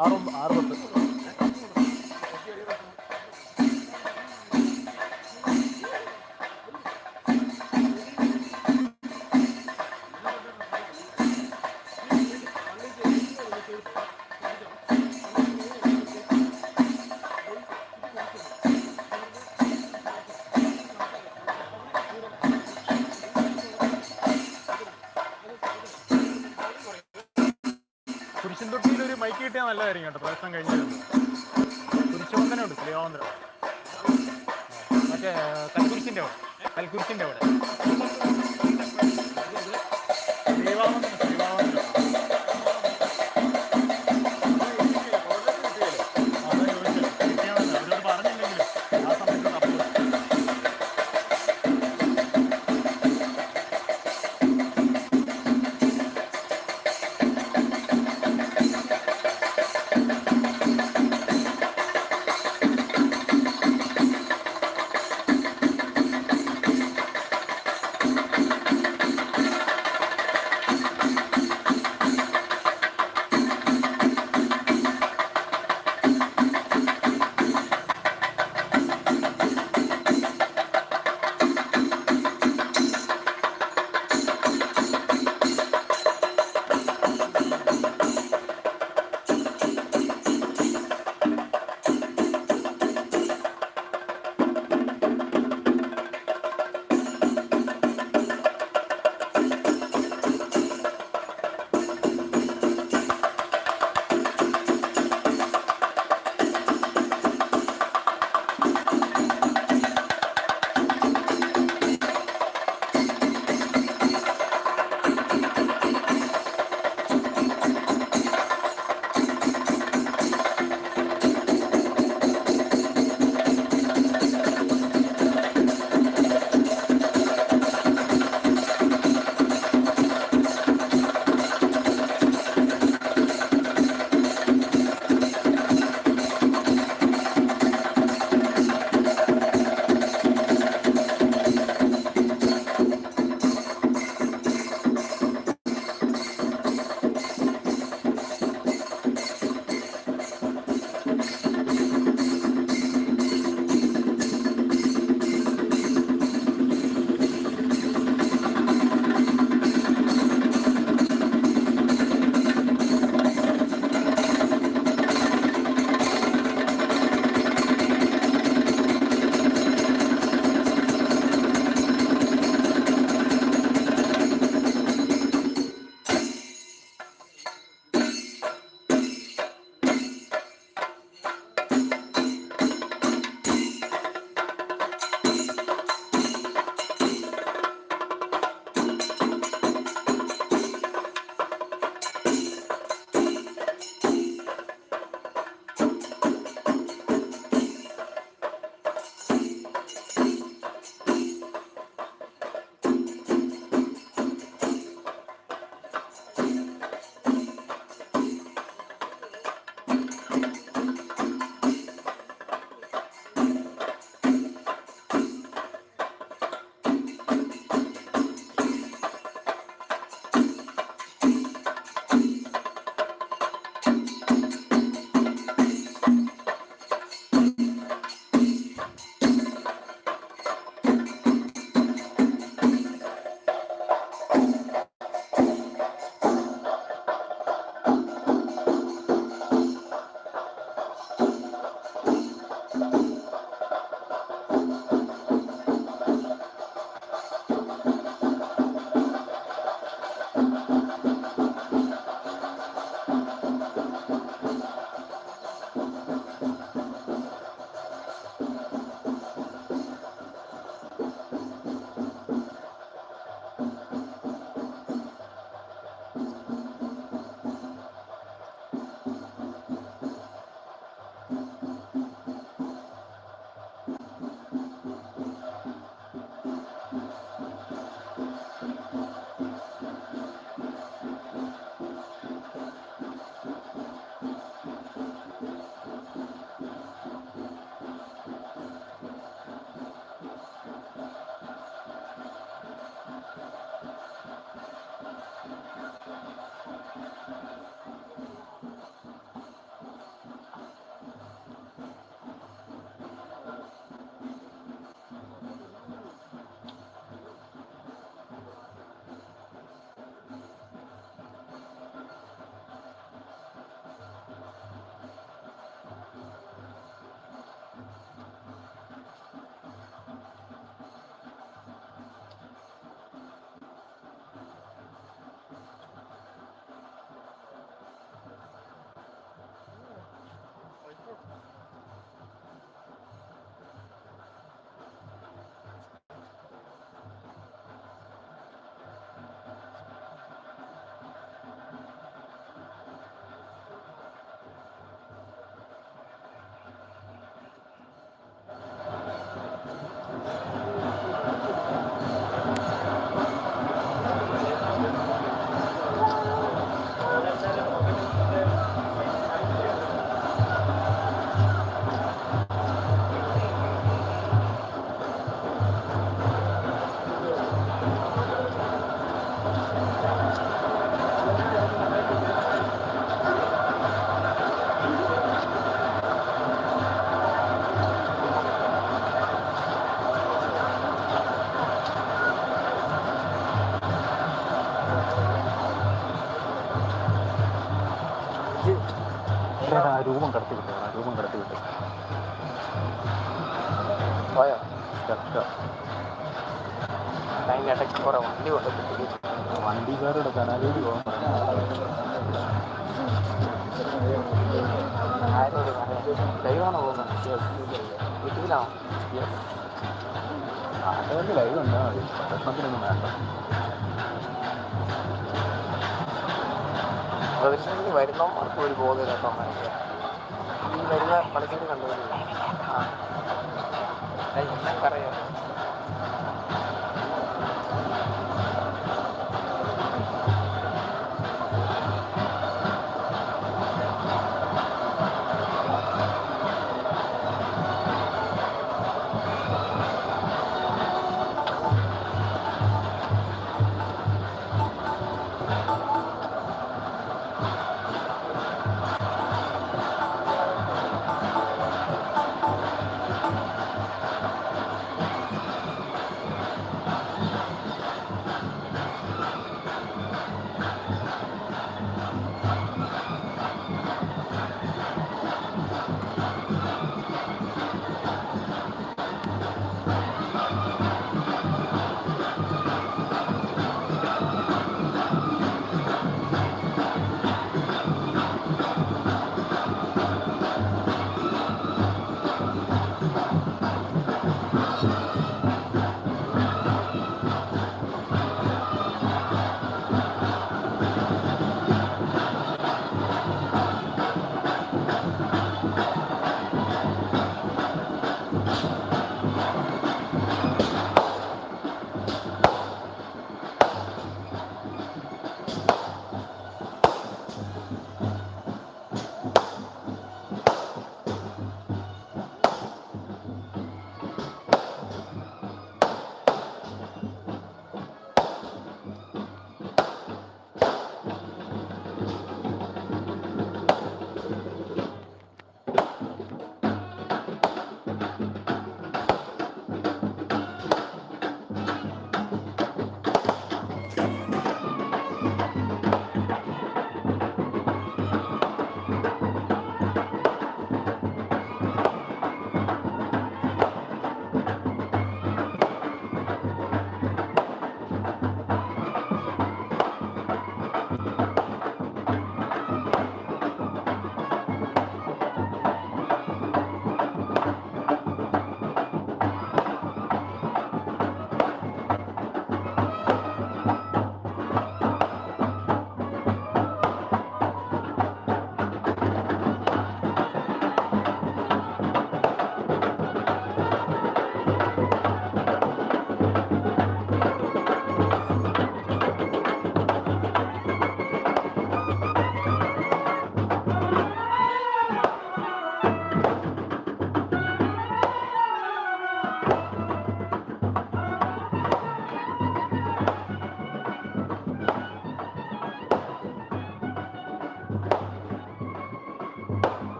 ಆರಂಭ ಆರಂಭ നല്ലതായിരിക്കും കേട്ടോ പ്രശ്നം കഴിഞ്ഞാൽ പറയാം ദൈവമാണോ പോകുന്നത് യൂട്യൂബിലാണോ നാട്ടുകാർക്ക് ലൈവ് ഉണ്ടാൽ മതി പ്രശ്നത്തിനൊന്നും വേണ്ട പ്രദർശനത്തിന് വരുന്നവർക്ക് ഒരു ബോധം കേട്ടോ ഈ വരുന്ന പണിക്കാർ കണ്ടുപിടിക്കും ആ എല്ലാം അറിയാം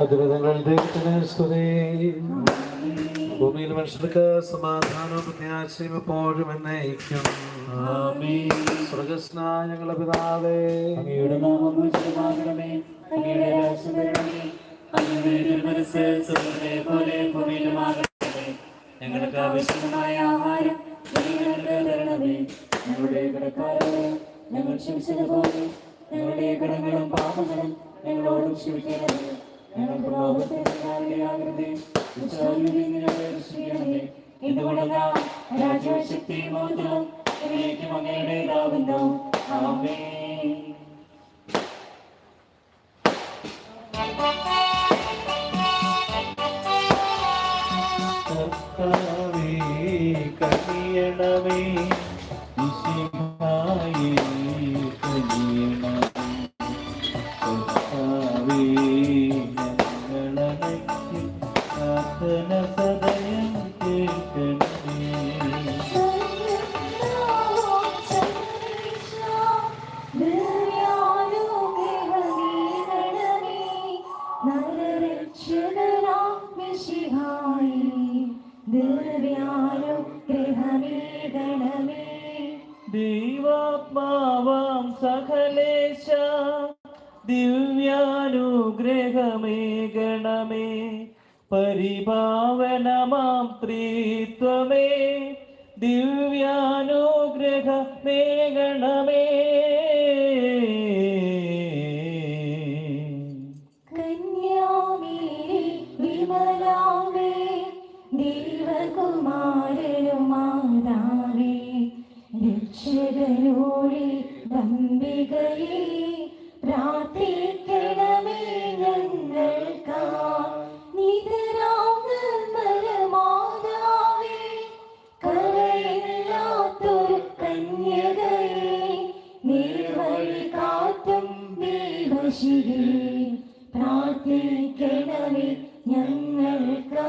അത്ഭുതങ്ങൾ ഭൂമിയിൽ മനുഷ്യർക്ക് സമാധാനവും പ്രത്യാശയും എപ്പോഴും എന്നയിക്കും പിതാവേ. അങ്ങയുടെ അങ്ങയുടെ പോലെ ഞങ്ങൾക്ക് ആവശ്യമായ ആഹാരം ഞങ്ങളുടെ ഞങ്ങൾ ഞങ്ങളുടെ കടങ്ങളും പാപങ്ങളും ഞങ്ങളോടും ക്ഷമിക്കണമേ. എന്തുകൊണ്ടെന്നാൽ രാജ്യവും ശക്തിയും മഹത്വവും എന്നേക്കും അങ്ങയുടേതാകുന്നു ആമേ കനിയണമേ. കനിയണമേ. പരിഭാവനമാം പ്രീത്വമേ ദിവ്യാനുഗ്രഹ മേഘണമേ. ൂടി വിമലാവേ ദേവകുമാരനും മാതാവേ രക്ഷകനോടെ നമ്പികയെ പ്രാർത്ഥിക്കണമേ പ്രാർത്ഥിക്കണമേ ഞങ്ങൾക്കാ.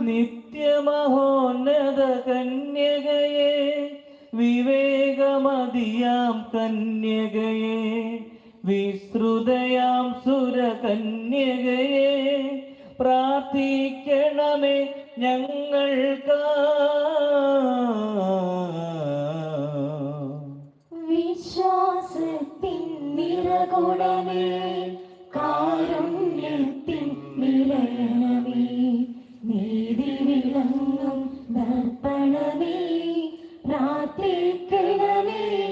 നിത്യമഹോന്നത കന്യകയെ വിവേകമതിയാം കന്യകയെ വിശ്രുതയാം സുരകന്യകയെ. പ്രാർത്ഥിക്കണമേ ഞങ്ങൾക്കാ. വിശ്വാസത്തിൻ നിറകുടമേ കാരുണ്യത്തിൻ നിലയണമേ നീതി വിളങ്ങും ദർപ്പണമേ രാത്രി ഞങ്ങൾക്കാ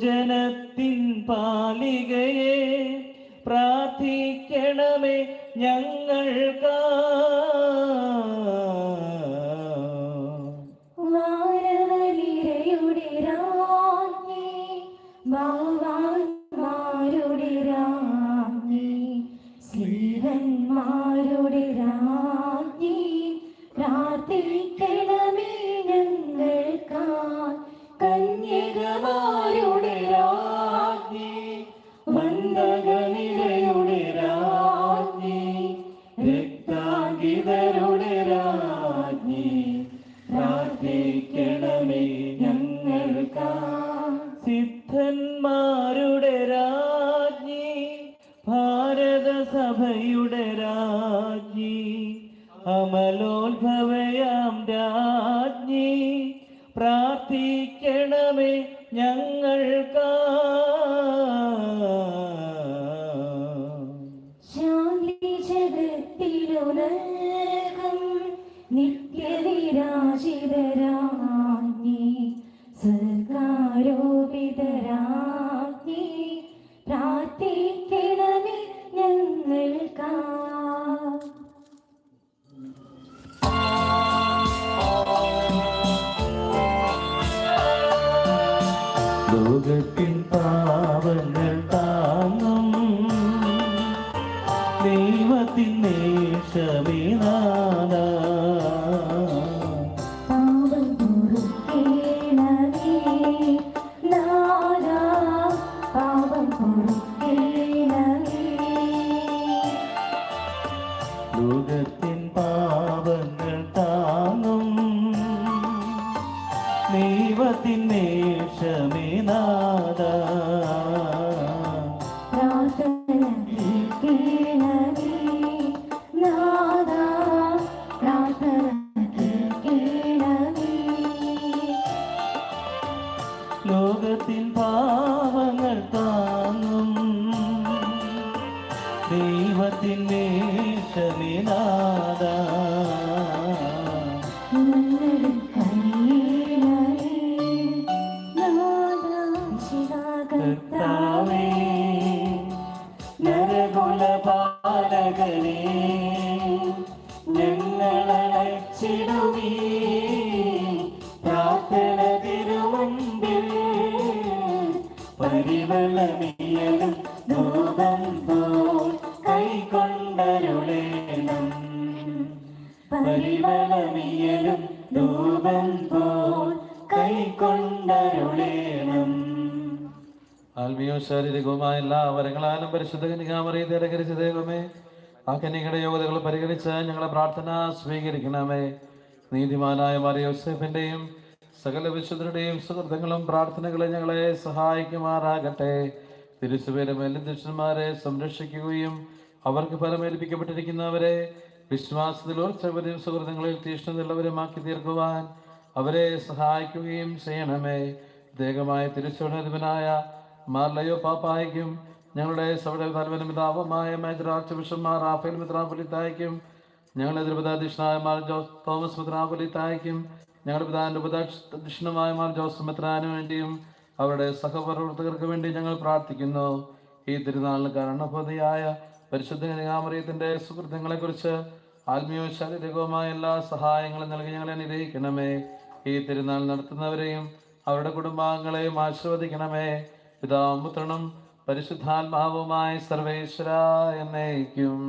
ക്രിസ്തുജനത്തിൻ പാലികയെ പ്രാർത്ഥിക്കണമേ ഞങ്ങൾക്കാ പ്രാർത്ഥിക്കണമേ ഞങ്ങൾക്കാ 的冰雹 പ്രാർത്ഥന കേൾക്കണമേ ആത്മീയവും ശാരീരികവുമായ എല്ലാ വരങ്ങളാലും പരിശുദ്ധ കനികാമറിയത്തെ അലങ്കരിച്ച ദൈവമേ ആ കനികയുടെ യോഗ്യതകൾ പരിഗണിച്ച് ഞങ്ങളെ പ്രാർത്ഥന സ്വീകരിക്കണമേ. നീതിമാനായ മറിയോസെഫിന്റെയും സകല വിശുദ്ധരുടെയും സുഹൃത്തുക്കളും പ്രാർത്ഥനകളെ ഞങ്ങളെ സഹായിക്കുമാറാകട്ടെ. തിരുസുപേരും മേലധ്യക്ഷന്മാരെ സംരക്ഷിക്കുകയും അവർക്ക് ഫലമേൽപ്പിക്കപ്പെട്ടിരിക്കുന്നവരെ വിശ്വാസത്തിൽ ഉറച്ചവരും സുഹൃത്തുക്കളിൽ തീഷ്ണതയുള്ളവരുമാക്കി തീർക്കുവാൻ അവരെ സഹായിക്കുകയും ചെയ്യണമേ. പ്രത്യേകമായ തിരുച്ചുണരുവനായ മാർലയോ പാപ്പായ്ക്കും ഞങ്ങളുടെ സവിടെ തലവന പിതാവുമായ മേജർ ആർച്ച് ബിഷപ്പ്മാർ റാഫേൽ മിത്രാപൊലിത്തായ്ക്കും ഞങ്ങളുടെ തിരുപതാധ്യക്ഷനായ മാർ ജോസ് തോമസ് മിത്രാപൊലിത്തായ്ക്കും ഞങ്ങളുടെ പിതാവിന്റെ ഉപദാധ്യക്ഷനുമായ മാർ ജോസ് മെത്രാനു വേണ്ടിയും അവരുടെ സഹപ്രവർത്തകർക്ക് വേണ്ടി ഞങ്ങൾ പ്രാർത്ഥിക്കുന്നു. ഈ തിരുനാളിന് കാരണഭൂതിയായ പരിശുദ്ധ കനികാമറിയത്തിന്റെ സുഹൃത്തുക്കളെക്കുറിച്ച് ആത്മീയവും ശാരീരികവുമായ എല്ലാ സഹായങ്ങളും നൽകി ഞങ്ങളെ അനുഗ്രഹിക്കണമേ. ഈ തിരുനാൾ നടത്തുന്നവരെയും അവരുടെ കുടുംബാംഗങ്ങളെയും ആശീർവദിക്കണമേ. പിതാവും പുത്രനും പരിശുദ്ധാത്മാവുമായി സർവേശ്വര എന്നേക്കും.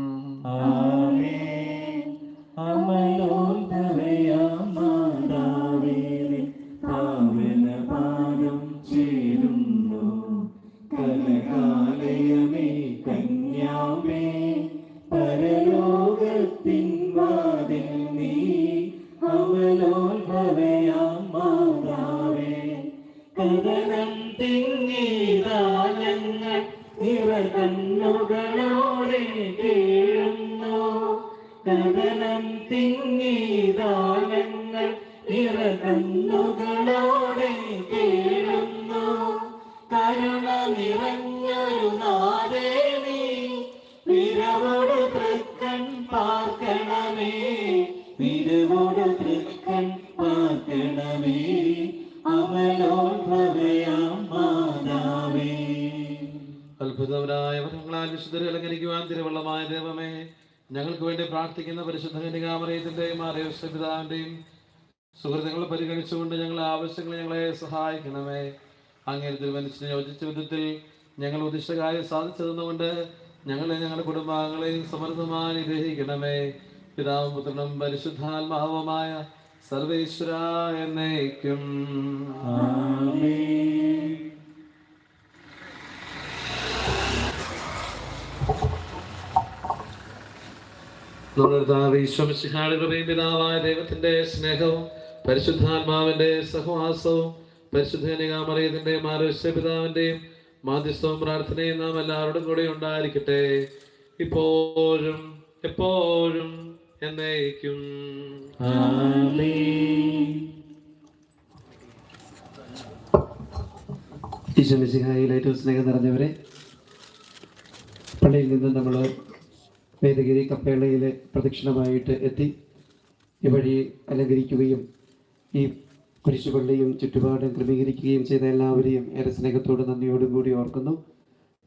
കഥനം തിങ്ങിതാ ഞങ്ങൾ നിറകണ്ണുകളോടെ കേഴുന്നു. കരുണ നിറഞ്ഞൊരു നാരേണി നിരവോട് തൃക്കൺ പാർക്കണമേ. വിരവോട് തൃക്കൺ പാർക്കണമേ. അത്ഭുതപരായ വരങ്ങളാൽ വിശുദ്ധരെ അലങ്കരിക്കുവാൻ തിരുവള്ളമായ ദൈവമേ ഞങ്ങൾക്ക് വേണ്ടി പ്രാർത്ഥിക്കുന്ന പരിശുദ്ധ കന്യകാമറിയത്തിന്റെയും അറിയവസ്ഥ പിതാവിന്റെയും സുഹൃത്തുക്കളെ പരിഗണിച്ചുകൊണ്ട് ഞങ്ങളെ ആവശ്യങ്ങൾ ഞങ്ങളെ സഹായിക്കണമേ. അങ്ങനെ തിരുവനന്തപുരത്തിന് യോജിച്ച വിധത്തിൽ ഞങ്ങൾ ഉദ്ദിഷ്ട കാര്യം സാധിച്ചതെന്നുകൊണ്ട് ഞങ്ങളെ ഞങ്ങളുടെ കുടുംബാംഗങ്ങളെയും സമൃദ്ധമായി ഗ്രഹിക്കണമേ പിതാവും പുത്രനും പരിശുദ്ധാത്മാവുമായ സർവേശ്വര എന്നേക്കും. ഈശ്വമിശിഹാടുകളുടെയും പിതാവായ ദൈവത്തിന്റെ സ്നേഹവും പരിശുദ്ധാത്മാവിന്റെ സഹവാസവും പരിശുദ്ധനികാമറിയത്തിന്റെയും ആരോഗ്യ പിതാവിന്റെയും മാധ്യസ്ഥവും പ്രാർത്ഥനയും നാം എല്ലാവരോടും കൂടി ഉണ്ടായിരിക്കട്ടെ. ഇപ്പോഴും എപ്പോഴും എന്നേക്കും. ഈശ്വമിശിഹായിൽ ഏറ്റവും സ്നേഹം നിറഞ്ഞവരെ പള്ളിയിൽ നിന്ന് നമ്മൾ വേദഗിരി കപ്പേളയിൽ പ്രദക്ഷിണമായിട്ട് എത്തി. ഈ വഴി അലങ്കരിക്കുകയും ഈ കുരിശുപള്ളിയും ചുറ്റുപാടും ക്രമീകരിക്കുകയും ചെയ്ത എല്ലാവരെയും ഏറെ സ്നേഹത്തോടും നന്ദിയോടും കൂടി ഓർക്കുന്നു.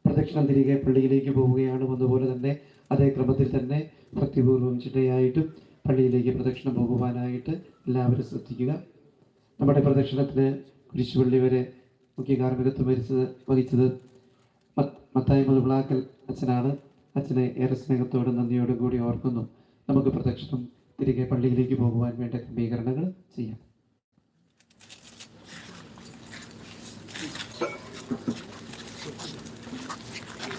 പ്രദക്ഷിണം തിരികെ പള്ളിയിലേക്ക് പോവുകയാണ് അതുപോലെ തന്നെ അതേ ക്രമത്തിൽ തന്നെ ഭക്തിപൂർവം ചിട്ടയായിട്ടും പള്ളിയിലേക്ക് പ്രദക്ഷിണം പോകുവാനായിട്ട് എല്ലാവരും ശ്രദ്ധിക്കുക. നമ്മുടെ പ്രദക്ഷിണത്തിന് കുരിശുപള്ളി വരെ മുഖ്യ കാർമ്മികത്വം വഹിച്ചത് മത്ത്- മത്തായി മധുപ്ലാക്കൽ അച്ഛനാണ്. അച്ഛനെ ഏറെ സ്നേഹത്തോടും നന്ദിയോടും കൂടി ഓർക്കുന്നു. നമുക്ക് പ്രദക്ഷിണം തിരികെ പള്ളിയിലേക്ക് പോകുവാൻ വേണ്ട ക്രമീകരണങ്ങൾ ചെയ്യാം.